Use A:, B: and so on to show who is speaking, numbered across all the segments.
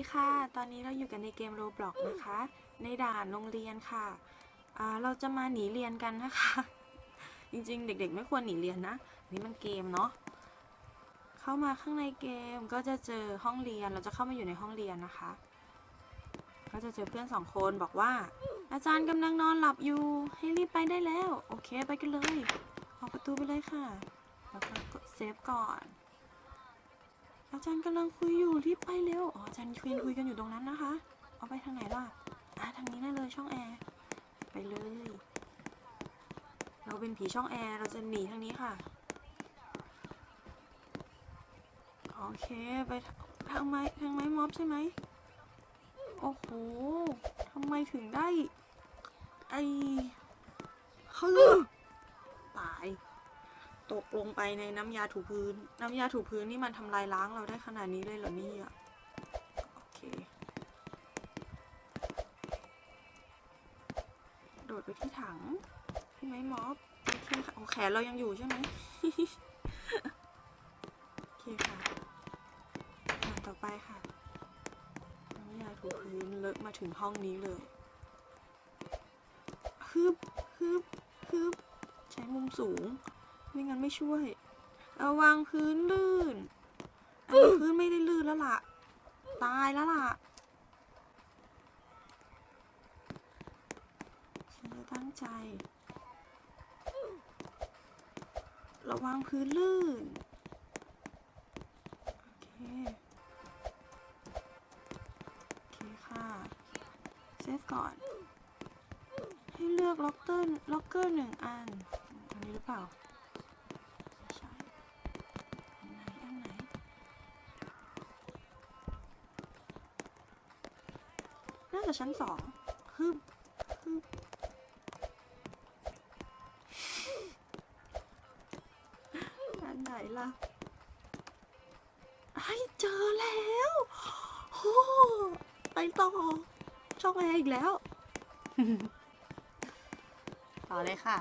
A: ดีค่ะ ตอนนี้เราอยู่กันในเกม Roblox นะคะ ในด่านโรงเรียนค่ะ เราจะมาหนีเรียนกันนะคะ จริงๆ เด็กๆ ไม่ควรหนีเรียนนะอันนี่มันเกมเนาะ เข้ามาข้างในเกมก็จะเจอห้องเรียน เราจะเข้ามาอยู่ในห้องเรียนนะคะ ก็จะเจอเพื่อนสองคนบอกว่า อาจารย์กำลังนอนหลับอยู่ ให้รีบไปได้แล้ว โอเค ไปกันเลย ออกประตูไปเลยค่ะ แล้วก็เซฟก่อน อาจารย์กำลังคุยอยู่รีบไปเร็ว อ๋ออาจารย์คุยคุยกันอยู่ตรงนั้นนะคะ เอาไปทางไหนล่ะอะทางนี้ได้เลยช่องแอร์ ไปเลย เราเป็นผีช่องแอร์ เราจะหนีทางนี้ค่ะ โอเค ไปทางไม้ทางไม้ม็อบใช่ไหม โอ้โหทำไมถึงได้ ไอคือตา ตกลงไปในน้ำยาถูพื้น น้ำยาถูพื้นนี่มันทำลายล้างเราได้ขนาดนี้เลยเหรอเนี่ยโอเค โดดไปที่ถังพี่ไหมม็อบโอเคค่ะโอ้แขนเรายังอยู่ใช่ไหมโอเคค่ะอะต่อไปค่ะ น้ำยาถูพื้นเลอะมาถึงห้องนี้เลยฮึบฮึบฮึบใช้มุมสูง ไม่งั้นไม่ช่วยระวังพื้นลื่นพื้นไม่ได้ลื่นแล้วล่ะ ตายแล้วล่ะฉันจะตั้งใจ ระวังพื้นลื่น โอเค โอเคค่ะ เซฟก่อน ให้เลือกล็อกเกอร์ล็อกเกอร์หนึ่งอัน อันนี้หรือเปล่า น่าจะชั้นสองฮึบฮึบอันไหนล่ะไอ้เจอแล้วโอ้ไปต่อช่องแอร์อีกแล้ว ต่อเลยค่ะ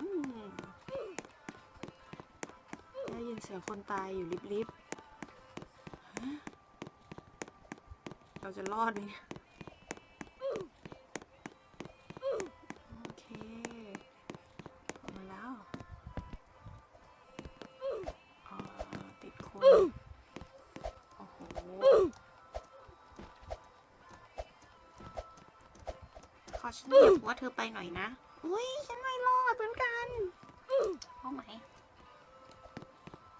A: อืมได้ยินเสียงคนตายอยู่ลิบๆฮะเราจะรอดไหมเนี่ย ฉันเหยียบหัวเธอไปหน่อยนะ อุ้ยฉันไม่รอดเหมือนกันเอาไหม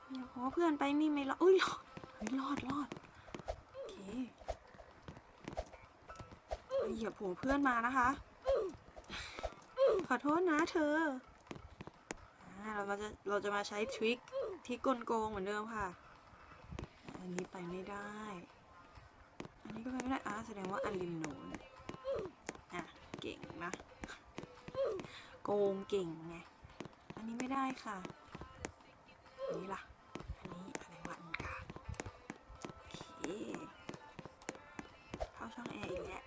A: เหยียบหัวเพื่อนไปนี่ไม่รอดอุ้ยรอดเฮ้ยรอดรอดโอเคเหยียบหัวเพื่อนมานะคะ ขอโทษนะเธอเราจะเราจะมาใช้ทริคที่กลโกงเหมือนเดิมค่ะ อันนี้ไปไม่ได้ อันนี้ก็ไปไม่ได้อ่าแสดงว่าอันริมโนน เก่งนะ โกงเก่งไง อันนี้ไม่ได้ค่ะอันนี้ล่ะ อันนี้อะไรวะอันกางโอเคเข้าช่องแอร์อีกแล้ว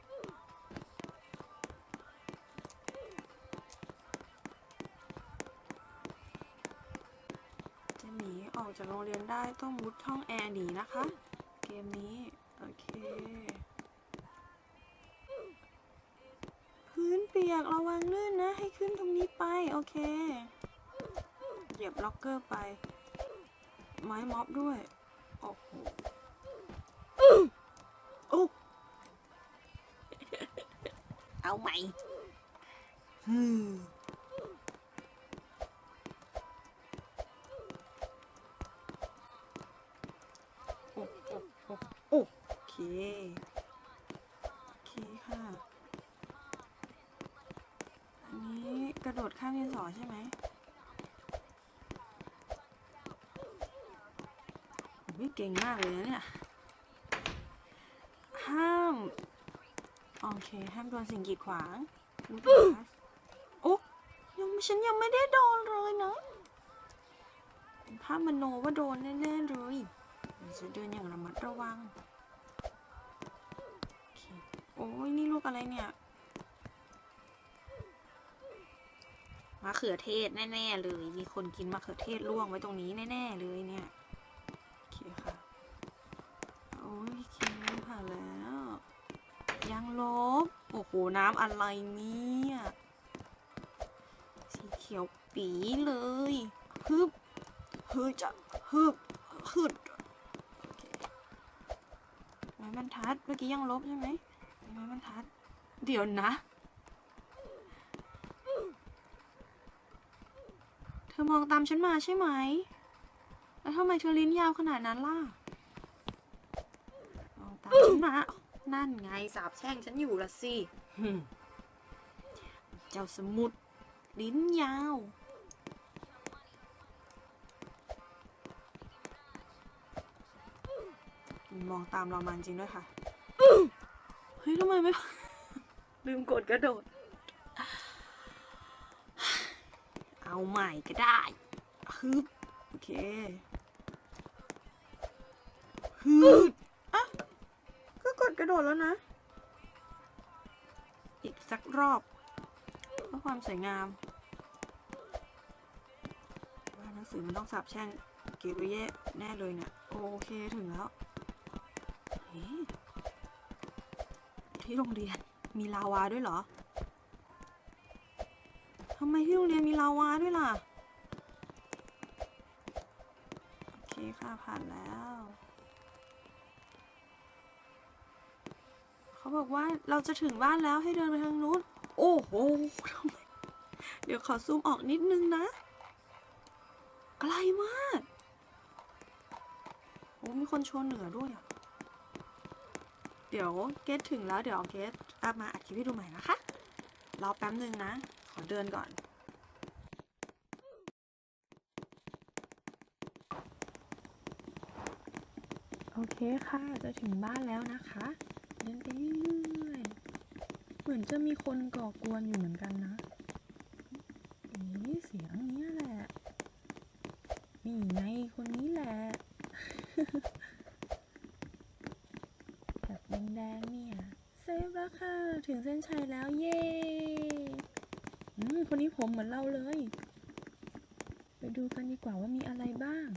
A: จะหนีออกจากโรงเรียนได้ต้องมุดช่องแอร์หนีนะคะ เกมนี้ อยากระวังลื่นนะ ให้ขึ้นตรงนี้ไป โอเค เหยียบล็อกเกอร์ไป ไม้ม็อบด้วย โอ้โหโอ้เอาใหม่ กระโดดข้ามดินสอใช่ไหมโอ้ยเก่งมากเลยนะเนี่ย ห้ามโอเค ห้ามโดนสิ่งกีดขวางรู้ตัวคะโอ้ยังฉันยังไม่ได้โดนเลยนะภาพมโนว่าโดนแน่ๆเลยเดี๋ยจะเดินอย่างระมัดระวัง โอ้ยนี่ลูกอะไรเนี่ย มะเขือเทศแน่ ๆ เลย มีคนกินมะเขือเทศล่วงไว้ตรงนี้แน่ ๆ เลยเนี่ยโอเคค่ะโอ้ยคิวผ่านแล้วยังลบโอ้โหน้ำอะไรเนี่ยสีเขียวปีเลยฮึบฮึจะฮึบฮึดไม้บรรทัดเมื่อกี้ยังลบใช่ไหมไม้บรรทัด เดี๋ยวนะ ธอมองตามฉันมาใช่ไหม แล้วทำไมเธอลิ้นยาวขนาดนั้นล่ะ มองตามฉันมา นั่นไงสาบแช่งฉันอยู่ละสิหึ่มเจ้าสมุดลิ้นยาว มองตามเรามาจริงด้วยค่ะ เฮ้ยทำไมไม่ ลืมกดกระโดด เอาใหม่ก็ได้ฮึบโอเคฮึดอะก็กดกระโดดแล้วนะ อีกสักรอบเพื่อความสวยงามว่าหนังสือมันต้องสาบแช่งเกเบรียแน่เลยเนี่ย โอเคถึงแล้วที่โรงเรียนมีลาวาด้วยเหรอ ทำไมที่โรงเรียนมีลาวาด้วยล่ะ โอเคค่ะผ่านแล้ว เขาบอกว่าเราจะถึงบ้านแล้วให้เดินไปทางนู้น โอ้โหทำไมเดี๋ยวขอซูมออกนิดนึงนะ ไกลมากโอ้มีคนโชว์เหนือด้วยอะเดี๋ยวเกตถึงแล้วเดี๋ยวเกตอัพมาอัดคลิปให้ดูใหม่นะคะ รอแป๊บนึงนะ ขอเดินก่อน โอเคค่ะ จะถึงบ้านแล้วนะคะ เดินไปเรื่อยๆ เหมือนจะมีคนก่อกวนอยู่เหมือนกันนะ นี่เสียงนี้แหละ นี่ไงคนนี้แหละแบบแดงๆเนี่ย เซฟแล้วค่ะ ถึงเส้นชัยแล้ว เย้ อืมคนนี้ผมเหมือนเราเลย ไปดูกันดีกว่าว่ามีอะไรบ้าง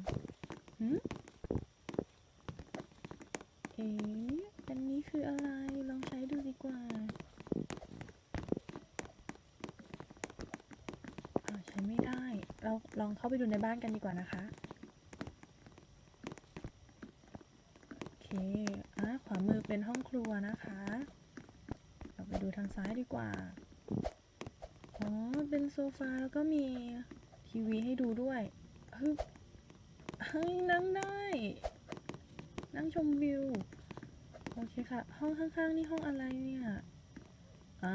A: หืมเอ๊ะอันนี้คืออะไร ลองใช้ดูดีกว่าใช้ไม่ได้ เราลองเข้าไปดูในบ้านกันดีกว่านะคะ โอเคอะขวามือเป็นห้องครัวนะคะ เราไปดูทางซ้ายดีกว่า โซฟาแล้วก็มีทีวีให้ดูด้วยเฮ้ยนั่งได้ นั่งชมวิว โอเคค่ะ ห้องข้างๆ นี่ห้องอะไรเนี่ยอ่า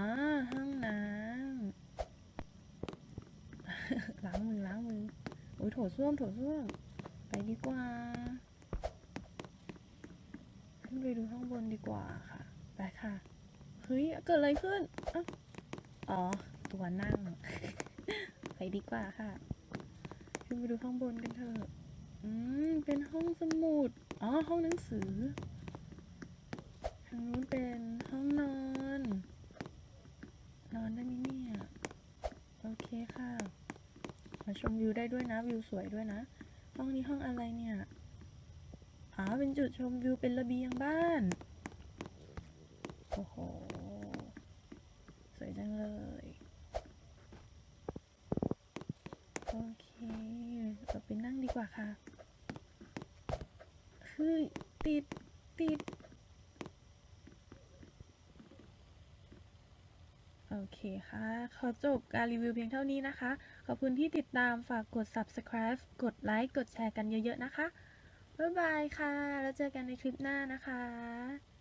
A: ห้องน้ำล้างมือล้างมือโอ้ยโถส้วมโถส้วมไปดีกว่า ขึ้นไปดูข้างบนดีกว่าค่ะ ไปค่ะ เฮ้ย เกิดอะไรขึ้น อ๋อ ตัวนั่ง ไปดีกว่าค่ะขึ้นไปดูข้างบนกันเถอะอืม เป็นห้องสมุด อ๋อ ห้องหนังสือ ทางนู้นเป็นห้องนอน นอนได้ไหมเนี่ย โอเคค่ะ มาชมวิวได้ด้วยนะ วิวสวยด้วยนะ ห้องนี้ห้องอะไรเนี่ย อ๋อ เป็นจุดชมวิวเป็นระเบียงบ้าน โอ้โห สวยจังเลย โอเค เราไปนั่งดีกว่าค่ะเฮ้ยติด ติด โอเคค่ะ ขอจบการรีวิวเพียงเท่านี้นะคะ ขอบคุณที่ติดตามฝากกด subscribe กดไลค์ กดแชร์กันเยอะๆนะคะ บ๊ายบายค่ะ แล้วเจอกันในคลิปหน้านะคะ